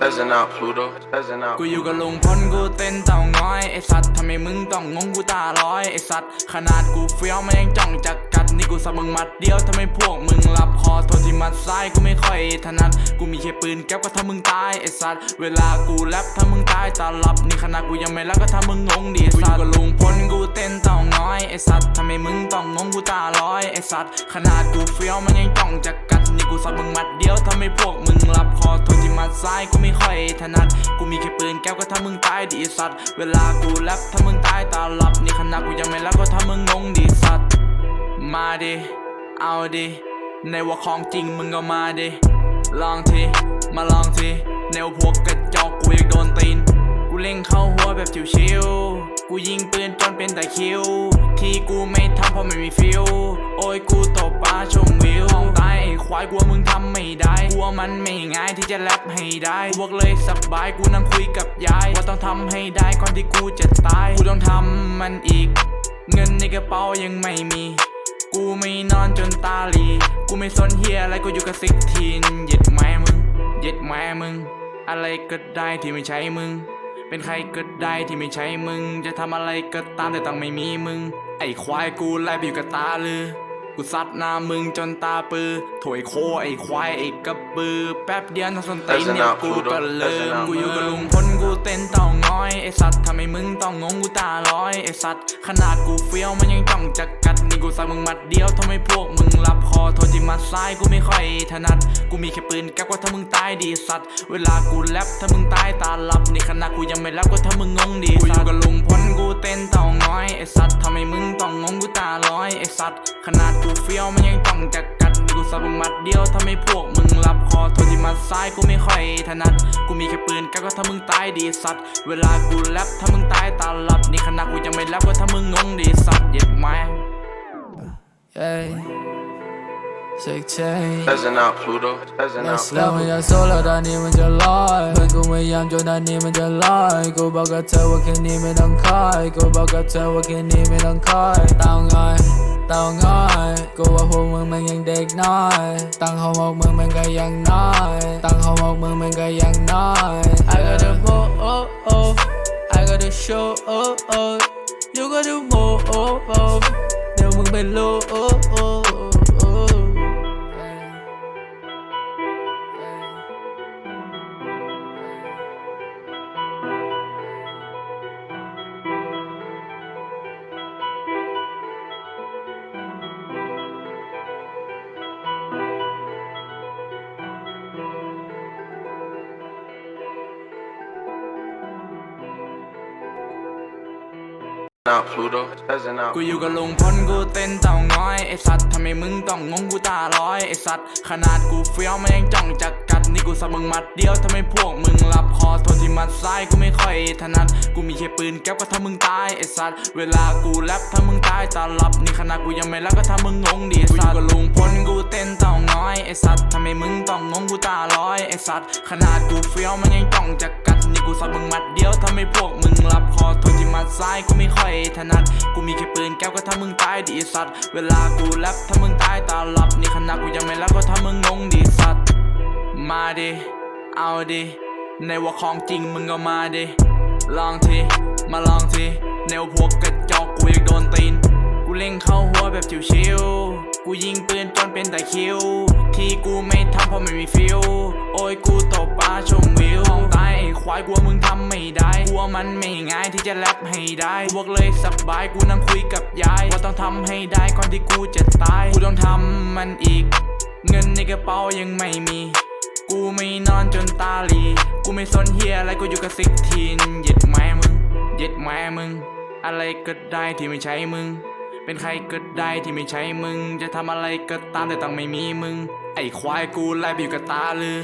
Peasant out, Pluto. Peasant out. กูอยู่กับลุงพลกูเต้นเต่าง้อยไอสัตว์ทำไมมึงต้องงงกูตาลอยไอสัตว์ขนาดกูเฟี้ยวมันยังจ้องจะกัดนี่กูสับมึงมัดเดียวทำไมพวกมึงหลับคอโทษที่มัดซ้ายกูไม่ค่อยถนัดกูมีแค่ปืนแก๊ปก็ทำมึงตายไอสัตว์เวลากูแรปถ้ามึงตายตาหลับนี่ขนาดกูยังไม่รักก็ทำมึงงงดิไอ้สัตว์กูอยู่กับลุงพลกูเต้นเต่าง้อยไอสัตว์ทำไมมึงต้องงงกูตาลอยไอสัตว์ขนาดกูเฟี้ยวมันยังจ้องจะกัด นี่กูสับมึงมัดเดียวทำไมพวกมึงหลับคอโทษที่มัดซ้ายกูไม่ค่อยถนัด กูมีแค่ปืนแก๊ปก็ทำมึงตายดิไอ้สัตว์เวลากูแรปถ้ามึงตายตาหลับนี่ขนาดกูยังไม่รักก็ทำมึงงงดิไอ้สัตว์มาดิเอาดิในว่าของจริงมึงก็มาดิลองทีมาลองทีแนวพวกกระจอกกูอยากโดนตีนกูเล่งเข้าหัวแบบชิวๆกูยิงปืนจนเป็นแต่คิว ที่กูไม่ทำเพราะไม่มีฟิลโอ้ยกูตบปลาชมวิว ควายกลัวมึงทำไม่ได้ กลัวมันไม่ง่ายที่จะแรปให้ได้พวกเลยสบายกูนั่งคุยกับยาย ว่าต้องทำให้ได้ก่อนที่กูจะตาย กูต้องทำมันอีก เงินในกระเป๋ายังไม่มี กูไม่นอนจนตาหลี กูไม่สนเฮียอะไรกูอยู่กับซิกทีนเย็ดแม่มึง เย็ดแม่มึง อะไรก็ได้ที่ไม่ใช่มึง เป็นใครก็ได้ที่ไม่ใช่มึง จะทำอะไรก็ตามแต่ต้องไม่มีมึง ไอ้ควายกูไล่ไปอยู่กับตาลือ กูซัดหน้ามึงจนตาปือถวยโคไอ้ควายไอ้กระบือ แป๊บเดียวทั้งสนตีนเนี่ยกูก็เลิมกูอยู่กับลุงพลกูเต้นเต่าง้อยไอ้สัตว์ทำไมมึงต้องงงกูตาลอยไอ้สัตว์ขนาดกูเฟี้ยวมันยังจ้องจะ กูใส่มึงมัดเดียวทำไมพวกมึงหลับคอโทษที่มัดซ้ายกูไม่ค่อยถนัด กูมีแค่ปืนแก๊ปก็ถ้ามึงตายดีสัตว์เวลากูแรปถ้ามึงตายตาหลับนี่ขนาดกูยังไม่รับก็ถ้ามึงงงดีกูอยู่กับลุงพลกูเต้นเต่าง้อยไอ้สัตว์ทำไมมึงต้องงงกูตาลอยไอ้สัตว์ขนาดกูเฟี้ยวมันยังจ้องจะกัดกูใส่มึงมัดเดียวทำไมพวกมึงหลับคอโทษที่มัดซ้ายกูไม่ค่อยถนัด กูมีแค่ปืนแก๊ปก็ถ้ามึงตายดีสัตว์เวลากูแรปถ้ามึงตายตาหลับนี่ขนาดกูยังไม่รับก็ถ้ามึงงงดีสัตว์เย็ดแม่ Ey, sick chain Peasant out, Pluto. Peasant อย่า out. สแล้วมันอย่าโซแล้วตอนนี้มันจะลอยเพื่อนกูพยายามจนตอนนี้มันจะลอยกูบอกกับเธอว่าแค่นี้ไม่ต้องคอยกูบอกกับเธอว่าแค่นี้ไม่ต้องคอยเต้าง่อยเต้าง่อยกูว่าพวกมึงมันยังเด็กน้อย ตั้งเขาบอกมึงมันก็ยังน้อย ตั้งเขาบอกมึงมันก็ยังน้อย I got the more oh oh I got the show oh oh you got the more oh oh Hello. กูอยู่กับลุงพลกูเต้นเต่าง้อยไอสัตว์ทำไมมึงต้องงงกูตาลอยไอสัตว์ขนาดกูเฟี้ยวมันยังจ้องจะกัดนี่กูสับมึงมัดเดียวทำไมพวกมึงหลับคอโทษที่มัดซ้ายกูไม่ค่อยถนัดกูมีแค่ปืนแก๊ปก็ทำมึงตายไอสัตว์เวลากูแรปถ้ามึงตายตาหลับนี่ขนาดกูยังไม่รักก็ทำมึงงงดิไอ้สัตว์กูอยู่กับลุงพลกูเต้นเต่าง้อยไอสัตว์ทำไมมึงต้องงงกูตาลอยไอสัตว์ขนาดกูเฟี้ยวมันยังจ้องจะ กูสับมึงมัดเดียวทำไมพวกมึงหลับคอโทษที่มัดซ้ายกูไม่ค่อยถนัด กูมีแค่ปืนแก๊ปก็ทำมึงตายดิไอ้สัตว์ เวลากูแรปถ้ามึงตายตาหลับ นี่ขนาดกูยังไม่รับก็ทำมึงงงดิสัตว์ มาดิ เอาดิ ในว่าของจริงมึงก็มาดิ ลองที มาลองที แนวพวกกระจอกกูอยากโดนตีน กูเล่งเข้าหัวแบบชิวๆ กูยิงปืนจนเป็นแต่คิว ที่กูไม่ทำเพราะไม่มีฟิล โอ้ยกูตบปลาชมวิวห้องตายไอ้ควายกลัวมึงทำไม่ได้ กลัวมันไม่ง่ายที่จะแรปให้ได้พวกเลยสบายกูนั่งคุยกับยาย ว่าต้องทำให้ได้ก่อนที่กูจะตาย กูต้องทำมันอีก เงินในกระเป๋ายังไม่มี กูไม่นอนจนตาหลี กูไม่สนเฮียอะไรกูอยู่กับซิกทีนเย็ดแม่มึง เย็ดแม่มึง อะไรก็ได้ที่ไม่ใช่มึง เป็นใครก็ได้ที่ไม่ใช่มึง จะทำอะไรก็ตามแต่ต้องไม่มีมึง ไอ้ควายกูไล่ไปอยู่กับตาลือ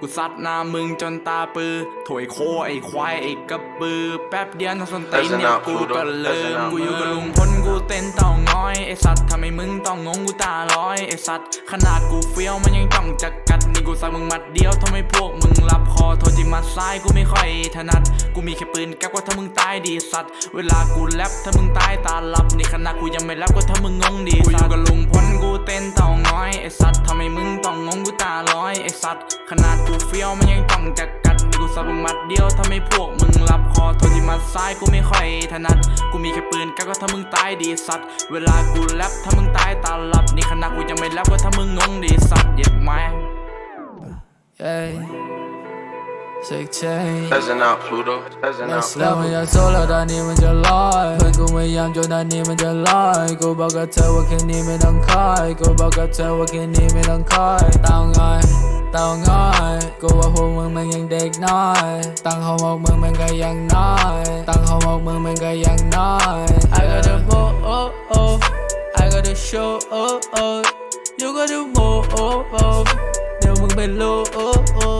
กูซัดหน้ามึงจนตาปือถวยโคไอ้ควายไอ้กระบือ แป๊บเดียวทั้งสนตีนเนี่ยกูก็เลิมกูอยู่กับลุงพลกูเต้นเต่าง้อยไอ้สัตว์ทำไมมึงต้องงงกูตาลอยไอ้สัตว์ขนาดกูเฟี้ยวมันยังจ้องจะกัดนี่กูใส่มึงมัดเดียวทำไมพวกมึงหลับคอโทษที่มัดซ้ายกูไม่ค่อยถนัด กูมีแค่ปืนแก๊ปก็ถ้ามึงตายดีสัตว์เวลากูแรปถ้ามึงตายตาหลับนี่ขนาดกูยังไม่รับก็ถ้ามึงงงดีกูอยู่กับลุงพลกูเต้นเต่าง้อยไอ้สัตว์ทำไมมึงต้องงงกูตาลอยไอ้สัตว์ขนาดกูเฟี้ยวมันยังจ้องจะกัดมีกูสับมัดเดียวถ้าไม่พวกมึงรับคอโทษที่มัดซ้ายกูไม่ค่อยถนัด กูมีแค่ปืนก็ก็ถ้ามึงตายดีสัตว์เวลากูแลบถ้ามึงตายตาหลับนี่ขนาดกูยังไม่แลบก็ถ้ามึงงงดีสัตว์เย็ดแม่ yeah Sick chain Peasant out, Pluto. Peasant นัก out. แล้วมันอยากโซลตอนนี้มันจะลอยเพื่อนกูพยายามจนตอนนี้มันจะลอยกูบอกกับเธอว่าแค่นี้ไม่ต้องคอยกูบอกกับเธอว่าแค่นี้ไม่ต้องคอยเต้าง่อยเต้าง่อยกูว่าพวกมึงมันยังเด็กน้อย ตั้งหัวมกมึงมันก็ยังน้อย ตั้งหัวมกมึงมันก็ยังน้อย I got the more oh oh I got the show oh oh you got the more oh oh เดี๋ยวมึงเป็นโล oh oh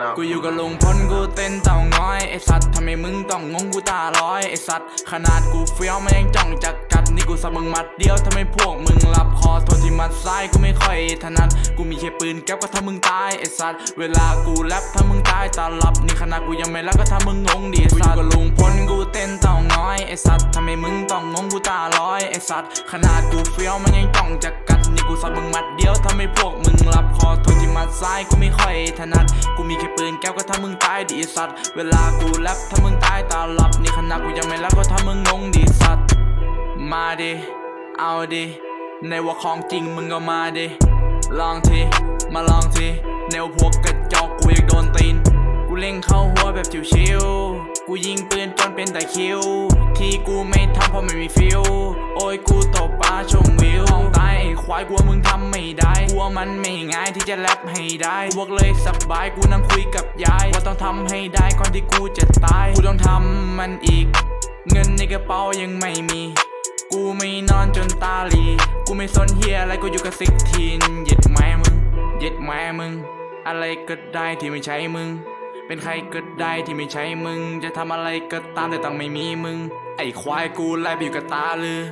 oh oh Peasant out. กูอยู่กับลุงพลกูเต้นเต่าง้อยไอสัตว์ทำไมมึงต้องงงกูตาลอยไอสัตว์ขนาดกูเฟี้ยวมันยังจ้องจะกัดนี่กูสับมึงมัดเดียวทำไมพวกมึงหลับคอโทษที่มัดซ้ายกูไม่ค่อยถนัด แค่ปืนแก๊ปก็ทำมึงตายไอ้สัตว์เวลากูแรปถ้ามึงตายตาลับนี่ขนาดกูยังไม่รับก็ทำมึงงงดีไอ้สัตว์กูอยู่กับลุงพลกูเต้นเต่าง้อยไอ้สัตว์ทำไมมึงต้องงงกูตาลอยไอ้สัตว์ขนาดกูเฟี้ยวมันยังจ้องจะกัดนี่กูสับมึงมัดเดียวทำไมพวกมึงหลับคอโทษที่มัดซ้ายกูไม่ค่อยถนัดกูมีแค่ปืนแก๊ปก็ทำมึงตายดีไอ้สัตว์เวลากูแรปถ้ามึงตายตาลับนี่ขนาดกูยังไม่รับก็ทำมึงงงดีสัตว์มาดิเอาดิในว่าของจริงมึงก็มาดิ ลองที มาลองทีแนวพวกกระจอกกูอยากโดนตีน กูเล่งเข้าหัวแบบชิวๆ กูยิงปืนจนเป็นแต่คิว ที่กูไม่ทำเพราะไม่มีฟิล โอ้ยกูตบปลาชมวิวตายไอ้ควายกลัวมึงทำไม่ได้ กลัวมันไม่ง่ายที่จะแรปให้ได้พวกเลยสบายกูนั่งคุยกับยาย ว่าต้องทำให้ได้ก่อนที่กูจะตาย กูต้องทำมันอีก เงินในกระเป๋ายังไม่มี กูไม่นอนจนตาหลี กูไม่สนเฮียอะไรกูอยู่กับซิกทีนเย็ดแม่มึงเย็ดแม่มึง อะไรก็ได้ที่ไม่ใช่มึง เป็นใครก็ได้ที่ไม่ใช่มึง จะทำอะไรก็ตามแต่ต้องไม่มีมึง ไอ้ควายกูไล่ไปอยู่กับตาลือ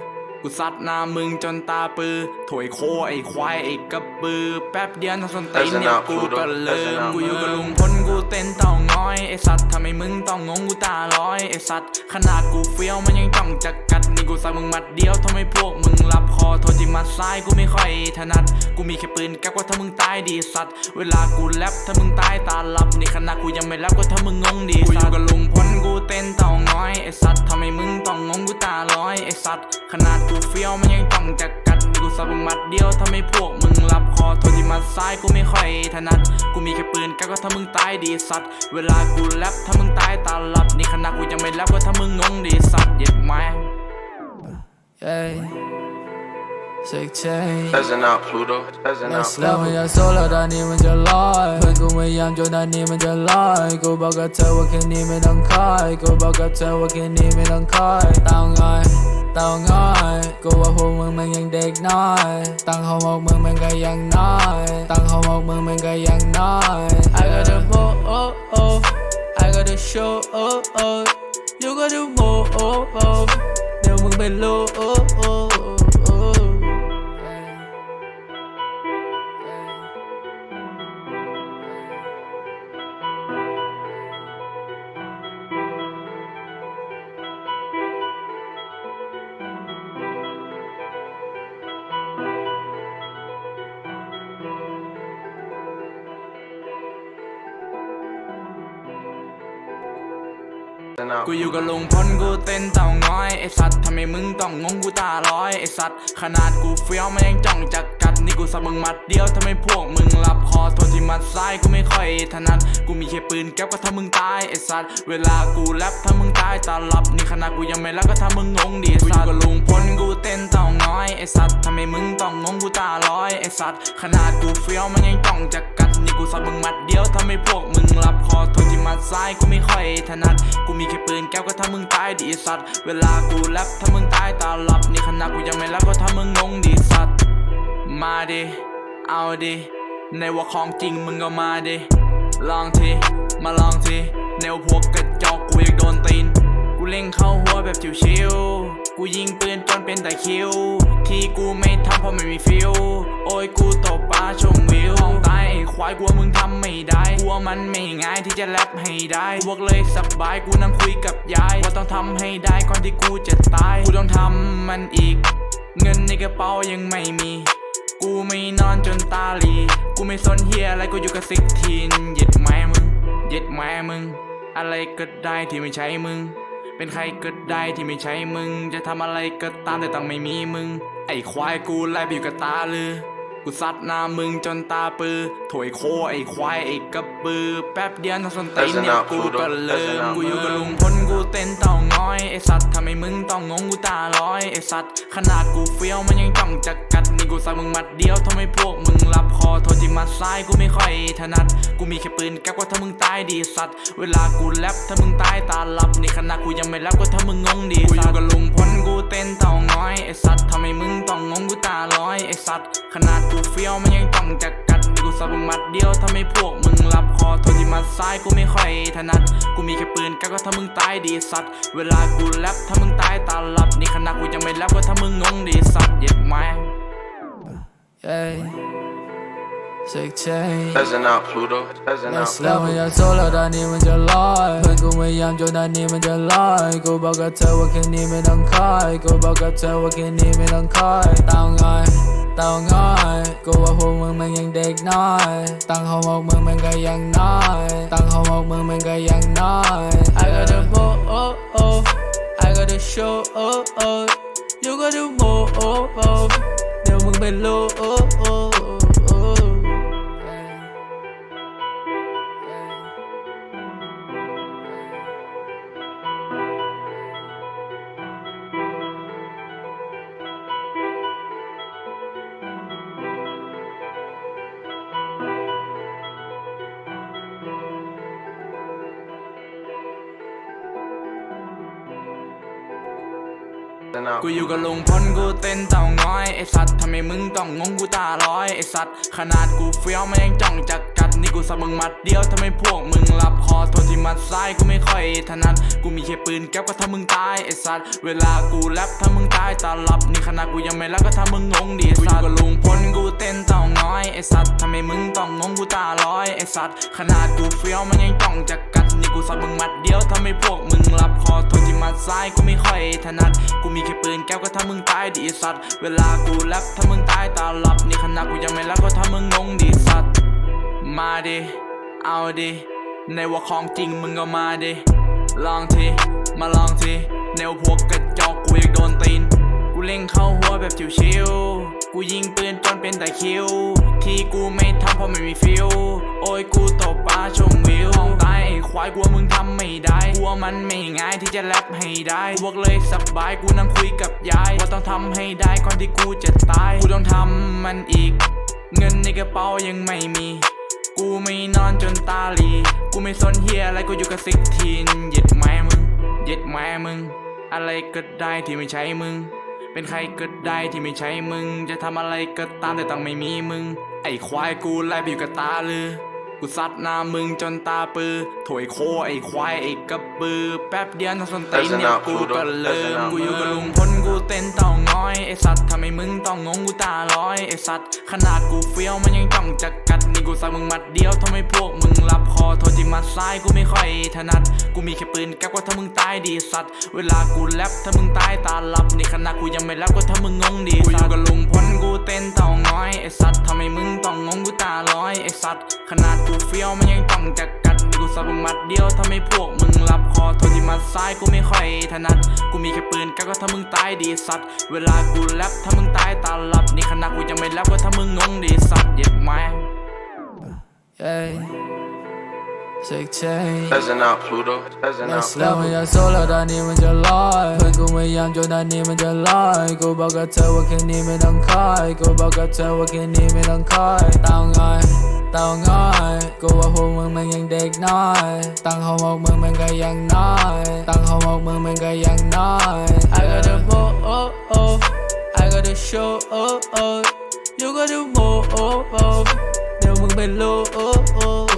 กูซัดหน้ามึงจนตาปือถวยโคไอ้ควายไอ้กระบือ แป๊บเดียวทั้งสนตีนเนี่ยกูก็เลิมกูอยู่กับลุงพลกูเต้นเต่าง้อยไอ้สัตว์ทำไมมึงต้องงงกูตาลอยไอ้สัตว์ขนาดกูเฟี้ยวมันยังจ้องจะกัดนี่ กูใส่มึงมัดเดียวทำไมพวกมึงหลับคอโทษที่มัดซ้ายกูไม่ค่อยถนัด กูมีแค่ปืนแก๊ปก็ถ้ามึงตายดีสัตว์เวลากูแรปถ้ามึงตายตาลับนี่ขนาดกูยังไม่แรปก็ถ้ามึงงงดีกูอยู่กับลุงพลกูเต้นเต่าง้อยไอสัตว์ทำไมมึงต้องงงกูตาลอยไอสัตว์ขนาดกูเฟี้ยวมันยังจ้องจะกัดกูใส่มึงมัดเดียวทำไมพวกมึงหลับคอโทษที่มัดซ้ายกูไม่ค่อยถนัดกูมีแค่ปืนแก๊ปก็ถ้ามึงตายดีสัตว์เวลากูแรปถ้ามึงตายตาลับนี่ขนาดกูยังไม่แรปก็ถ้ามึงงงดีสัตว์เย็ดแม่ yeah Sick chain Peasant out, Pluto. Peasant นัก out. แล้วมันอยากโซลตอนนี้มันจะลอยเพื่อนกูพยายามจนตอนนี้มันจะลอยกูบอกกับเธอว่าแค่นี้ไม่ต้องคอยกูบอกกับเธอว่าแค่นี้ไม่ต้องคอยเต้าง่อยเต้าง่อยกูว่าพวกมึงมันยังเด็กน้อยตั้งหัวมกมึงมันก็ยังน้อยตั้งหัวมกมึงมันก็ยังน้อย I got the more oh oh I got the show oh oh you got the more oh oh Hello. กูอยู่กับลุงพลกูเต้นเต่าง้อยไอสัตว์ทำไมมึงต้องงงกูตาลอยไอสัตว์ขนาดกูเฟี้ยวมันยังจ้องจะกัดนี่กูสับมึงมัดเดียวทำไมพวกมึงหลับคอโทษที่มัดซ้ายกูไม่ค่อยถนัดกูมีแค่ปืนแก๊ปก็ทำมึงตายไอสัตว์เวลากูแรปถ้ามึงตายตาลับนี่ขนาดกูยังไม่รับก็ทำมึงงงดีสัตว์กูอยู่กับลุงพลกูเต้นเต่าง้อยไอสัตว์ทำไมมึงต้องงงกูตาลอยไอสัตว์ขนาดกูเฟี้ยวมันยังจ้องจะกัด นี่กูสับมึงมัดเดียวทำไมพวกมึงหลับคอโทษที่มัดซ้ายกูไม่ค่อยถนัด กูมีแค่ปืนแก๊ปก็ทำมึงตายดีสัตว์ เวลากูแรปถ้ามึงตายตาหลับ นี่ขนาดกูยังไม่รับก็ทำมึงงงดีสัตว์ มาดิ เอาดิ ในว่าของจริงมึงก็มาดิ ลองที มาลองทีแนวพวกกระจอกกูอยากโดนตีน กูเล่งเข้าหัวแบบชิวๆ กูยิงปืนจนเป็นแต่คิว ที่กูไม่ทำเพราะไม่มีฟิล โอ้ยกูตบปลาชมวิวห้องตายไอ้ควายกลัวมึงทำไม่ได้ กลัวมันไม่ง่ายที่จะแรปให้ได้พวกเลยสบายกูนั่งคุยกับยาย ว่าต้องทำให้ได้ก่อนที่กูจะตาย กูต้องทำมันอีก เงินในกระเป๋ายังไม่มี กูไม่นอนจนตาหลี กูไม่สนเฮียอะไรกูอยู่กับซิกทีนเย็ดแม่มึง เย็ดแม่มึง อะไรก็ได้ที่ไม่ใช่มึง เป็นใครก็ได้ที่ไม่ใช่มึง จะทำอะไรก็ตามแต่ต้องไม่มีมึง ไอ้ควายกูไล่ไปอยู่กับตาลือกูซัดหน้ามึงจนตาปือถวยโคไอ้ควายไอ้กระบือ แป๊บเดียวทั้งส้นตีนเนี่ยกูก็เลิมกูอยู่กับลุงพลกูเต้นเต่างอยไอ้สัตว์ทำให้มึงต้องงงกูตาลอยไอ้สัตว์ขนาดกูเฟี้ยวมันยังจ้องจะกัดนี่กูสั่งมึงมัดเดียวทำให้พวกมึงรับค อโทษที่มัดซ้ายกูไม่ค่อยถนัด กูมีแค่ปืนแก๊ปว่าถ้ามึงตายดีสัตว์ เวลากูแรปถ้ามึงตายตาลับนี่ขนาดกูยังไม่แรปก็ถ้ามึงงงดีกูอยู่กับลุงพลกูเต้นเต่างอยไอ้สัตว์ทำให้มึงต้องงงกูตาลอยไอ้สัตว์ขนาดกูเฟี้ยวมันยังจ้องจะกัดนี่กูสั่งมึงมัดเดียวทำให้พวกมึงรับคอโทษที่มัดซ้ายกูไม่ค่อยถนัด กูมีแค่ปืนแก๊ปก็ถ้ามึงตายดีสัตว์ เวลากูแรปถ้ามึงตายตาลับนี่ขนาดกูยังไม่แรปก็ถ้ามึงงงดีสัตว์เย็บแม่ง yeah sick chain Peasant out, Pluto. Peasant out. แล้วมันอยากโซแล้วตอนนี้มันจะลอยเพื่อนกูพยายามจนตอนนี้มันจะลอยกูบอกกับเธอว่าแค่นี้ไม่ต้องคอยกูบอกกับเธอว่าแค่นี้ไม่ต้องคอยเตาง่อยเตาง่อยกูว่าพวกมึงมันยังเด็กน้อย ตั้งหัวอกมึงมันก็ยังน้อย ตั้งหัวอกมึงมันก็ยังน้อย I got the more oh oh I got the show oh oh you got the more oh oh เดี๋ยวมึงเป็นโล oh กูอยู่กับลุงพลกูเต้นเต่างอยไอสัตว์ทำไมมึงต้องงงกูตาลอยไอสัตว์ขนาดกูเฟี้ยวมันยังจ้องจะกัดนี่กูสับมึงมัดเดียวทำไมพวกมึงรับคอโทษที่มัดซ้ายกูไม่ค่อยถนัดกูมีแค่ปืนแก๊ปก็ถ้ามึงตายไอสัตว์เวลากูแรปถ้ามึงตายตาลับนี่ขนาดกูยังไม่รับก็ถ้ามึงงงดีกูอยู่กับลุงพลกูเต้นเต่างอยไอสัตว์ทำไมมึงต้องงงกูตาลอยไอสัตว์ขนาดกูเฟี้ยวมันยังจ้องจะกัด กูสับมึงมัดเดียวทำให้พวกมึงรับคอทษที่มัดซ้ายกูไม่ค่อยถนัด กูมีแค่ปืนแก๊ปก็ถ้ามึงตายดีสัตว์ เวลากูแรปถ้ามึงตายตาหลับ นี่ขนาดกูยังไม่รับก็ถ้ามึงงงดีสัตว์ มาดิ เอาดิ ในว่าของจริงมึงก็มาดิ ลองที มาลองทีแนวพวกกระจอกกูอยากโดนตีน กูเล็งเข้าหัวแบบชิวๆ กูยิงปืนจนเป็นแต่คิว ที่กูไม่ทำเพราะไม่มีฟิล โอ้ยกูตบปลาชมวิวห้องตายไอ้ควายกลัวมึงทำไม่ได้กลัวมันไม่ง่ายที่จะแรปให้ได้พวกเลยสบายกูนั่งคุยกับยาย ว่าต้องทำให้ได้ก่อนที่กูจะตาย กูต้องทำมันอีก เงินในกระเป๋ายังไม่มี กูไม่นอนจนตาลี กูไม่สนเฮียอะไรกูอยู่กับซิกทีนเย็ดแม่มึงเย็ดแม่มึง อะไรก็ได้ที่ไม่ใช่มึง เป็นใครก็ได้ที่ไม่ใช่มึง จะทำอะไรก็ตามแต่ต้องไม่มีมึง ไอ้ควายกูไล่ไปอยู่กับตาลือ กูซัดหน้ามึงจนตาปือถวยโคไอ้ควายไอ้กระบือ แป๊บเดียวทั้งส้นตีนเนี่ยกูก็เลิมกูอยู่กับลุงพลกูเต้นเต่างอยไอ้สัตว์ทำให้มึงต้องงงกูตาลอยไอ้สัตว์ขนาดกูเฟี้ยวมันยังจ้องจะกัดนี่กูสั่งมึงมัดเดียวทำให้พวกมึงรับคอโทษที่มัดซ้ายกูไม่ค่อยถนัด กูมีแค่ปืนแก๊ปก็ถ้ามึงตายดีสัตว์เวลากูแรปถ้ามึงตายตาลับนี่ขนาดกูยังไม่แรปก็ถ้ามึงงงดีกูอยู่กับลุงพลกูเต้นเต่างอยไอ้สัตว์ทำให้มึงต้องงงกูตาลอยไอ้สัตว์ขนาดกูเฟี้ยวมันยังจ้องจะกัดนี่กูสั่งมึงมัดเดียวทำให้พวกมึงรับคอโทษที่มัดซ้ายกูไม่ค่อยถนัด กูมีแค่ปืนแก๊ปก็ถ้ามึงตายดีสัตว์เวลากูแรปถ้ามึงตายตาลับนี่ขนาดกูยังไม่แรปก็ถ้ามึงงงดีสัตว์เย็บแม่ง yeah sick chain Peasant out, Pluto. Peasant out. แล้วมันอยากโซแล้วตอนนี้มันจะลอยเพื่อนกูพยายามจนตอนนี้มันจะลอยกูบอกกับเธอว่าแค่นี้ไม่ต้องคอยกูบอกกับเธอว่าแค่นี้ไม่ต้องคอยเตาง่อยเตาง่อยกูว่าพวกมึงมันยัง เด็กน้อยตั้งหัวอกมึงมันก็ยังน้อยตั้งหัวอกมึงมันก็ยังน้อย I got the more oh oh I got the show oh oh you got the more oh oh เดี๋ยวมึงเป็นโล oh oh